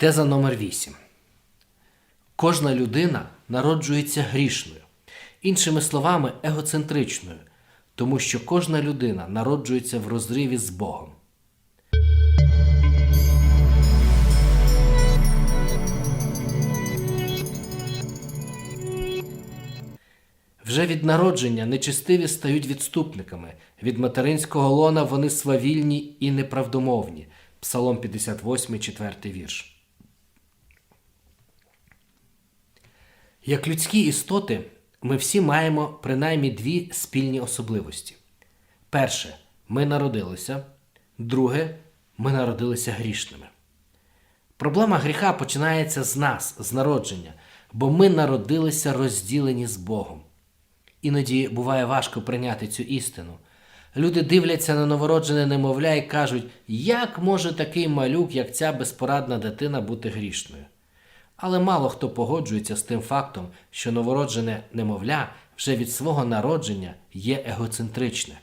Теза номер 8. Кожна людина народжується грішною, іншими словами, егоцентричною, тому що кожна людина народжується в розриві з Богом. Вже від народження нечистиві стають відступниками. Від материнського лона вони свавільні і неправдомовні. Псалом 58, 4 вірш. Як людські істоти, ми всі маємо принаймні дві спільні особливості. Перше, ми народилися. Друге, ми народилися грішними. Проблема гріха починається з нас, з народження, бо ми народилися розділені з Богом. Іноді буває важко прийняти цю істину. Люди дивляться на новороджене немовля і кажуть, як може такий малюк, як ця безпорадна дитина, бути грішною. Але мало хто погоджується з тим фактом, що новороджене немовля вже від свого народження є егоцентричне.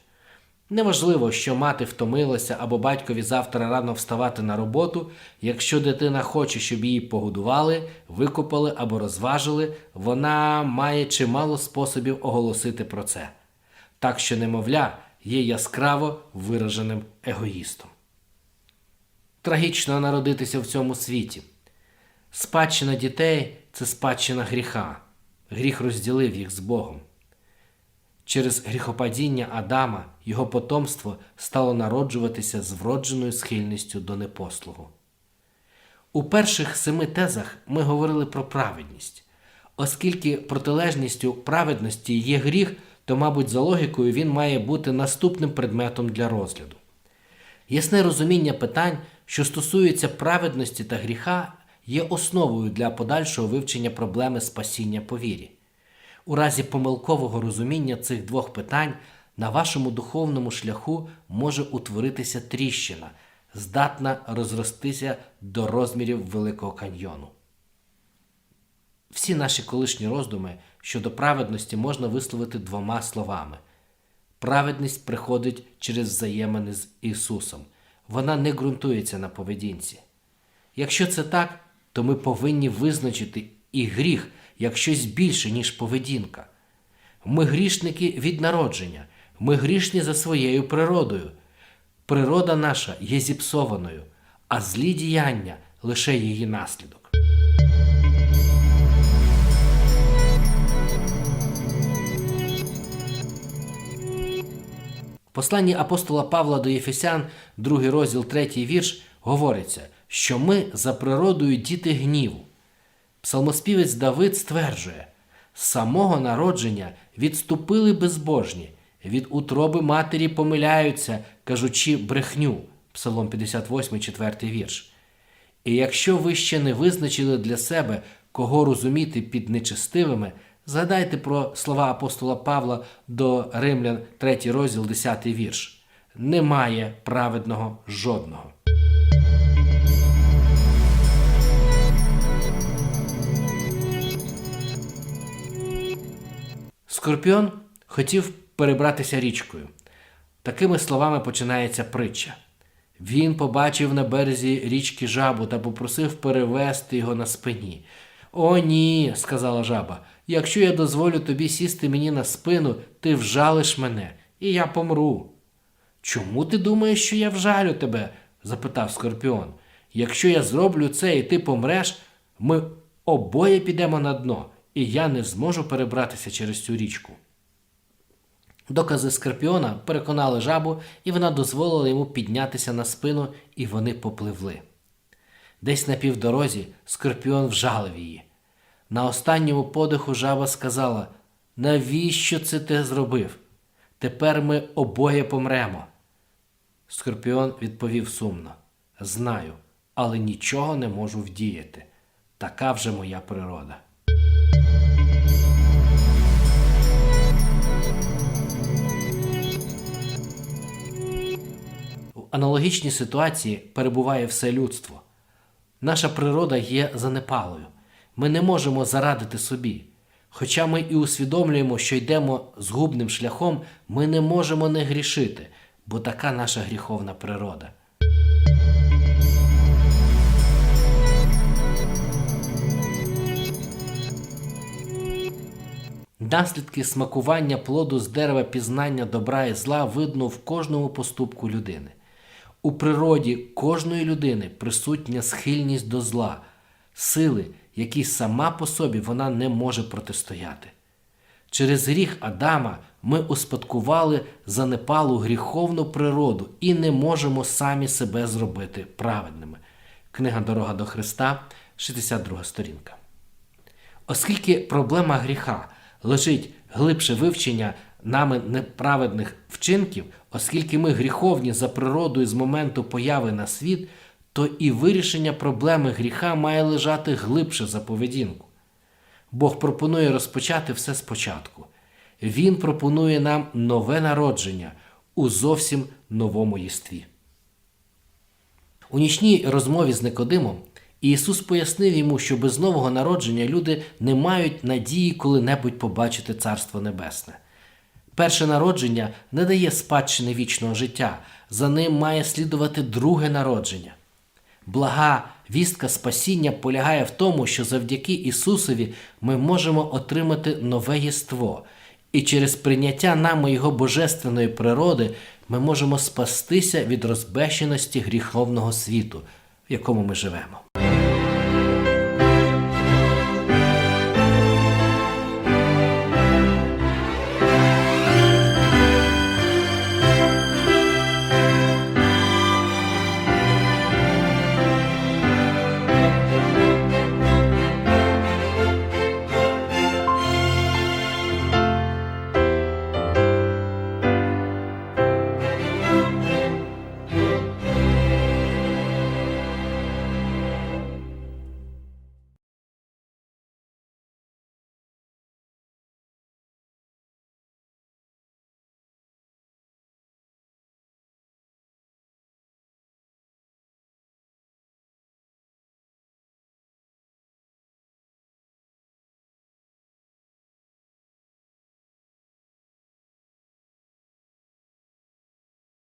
Неважливо, що мати втомилася або батькові завтра рано вставати на роботу, якщо дитина хоче, щоб її погодували, викупали або розважили, вона має чимало способів оголосити про це. Так що немовля є яскраво вираженим егоїстом. Трагічно народитися в цьому світі. Спадщина дітей це спадщина гріха. Гріх розділив їх з Богом. Через гріхопадіння Адама його потомство стало народжуватися з вродженою схильністю до непослугу. У перших семи тезах ми говорили про праведність. Оскільки протилежністю праведності є гріх, то, мабуть, за логікою він має бути наступним предметом для розгляду. Ясне розуміння питань, що стосуються праведності та гріха, є основою для подальшого вивчення проблеми спасіння по вірі. У разі помилкового розуміння цих двох питань на вашому духовному шляху може утворитися тріщина, здатна розростися до розмірів Великого каньйону. Всі наші колишні роздуми щодо праведності можна висловити двома словами. Праведність приходить через взаємини з Ісусом. Вона не ґрунтується на поведінці. Якщо це так, то ми повинні визначити і гріх як щось більше, ніж поведінка. Ми грішники від народження, ми грішні за своєю природою. Природа наша є зіпсованою, а злі діяння лише її наслідок. В посланні апостола Павла до Єфесян, другий розділ, третій вірш, говориться, що ми за природою діти гніву. Псалмоспівець Давид стверджує, з самого народження відступили безбожні, від утроби матері помиляються, кажучи брехню. Псалом 58, 4 вірш. І якщо ви ще не визначили для себе, кого розуміти під нечестивими, згадайте про слова апостола Павла до Римлян, 3 розділ, 10 вірш. Немає праведного жодного. Скорпіон хотів перебратися річкою. Такими словами починається притча. Він побачив на березі річки жабу та попросив перевести його на спині. О, ні, сказала жаба. Якщо я дозволю тобі сісти мені на спину, ти вжалиш мене, і я помру. Чому ти думаєш, що я вжалю тебе? запитав Скорпіон. Якщо я зроблю це і ти помреш, ми обоє підемо на дно, і я не зможу перебратися через цю річку. Докази Скорпіона переконали жабу, і вона дозволила йому піднятися на спину, і вони попливли. Десь на півдорозі Скорпіон вжалив її. На останньому подиху жаба сказала: Навіщо це ти зробив? Тепер ми обоє помремо. Скорпіон відповів сумно: Знаю, але нічого не можу вдіяти. Така вже моя природа. аналогічній ситуації перебуває все людство. Наша природа є занепалою. Ми не можемо зарадити собі. Хоча ми і усвідомлюємо, що йдемо згубним шляхом, ми не можемо не грішити, бо така наша гріховна природа. Наслідки смакування плоду з дерева пізнання добра і зла видно в кожному поступку людини. У природі кожної людини присутня схильність до зла, сили, якій сама по собі вона не може протистояти. Через гріх Адама ми успадкували занепалу гріховну природу і не можемо самі себе зробити праведними. Книга Дорога до Христа, 62 сторінка. Оскільки проблема гріха лежить глибше вивчення нами неправедних вчинків, оскільки ми гріховні за природою з моменту появи на світ, то і вирішення проблеми гріха має лежати глибше за поведінку. Бог пропонує розпочати все спочатку. Він пропонує нам нове народження у зовсім новому єстві. У нічній розмові з Никодимом Ісус пояснив йому, що без нового народження люди не мають надії коли-небудь побачити Царство Небесне. Перше народження не дає спадщини вічного життя, за ним має слідувати друге народження. Блага вістка спасіння полягає в тому, що завдяки Ісусові ми можемо отримати нове єство, і через прийняття нами Його божественної природи ми можемо спастися від розбещеності гріховного світу, в якому ми живемо.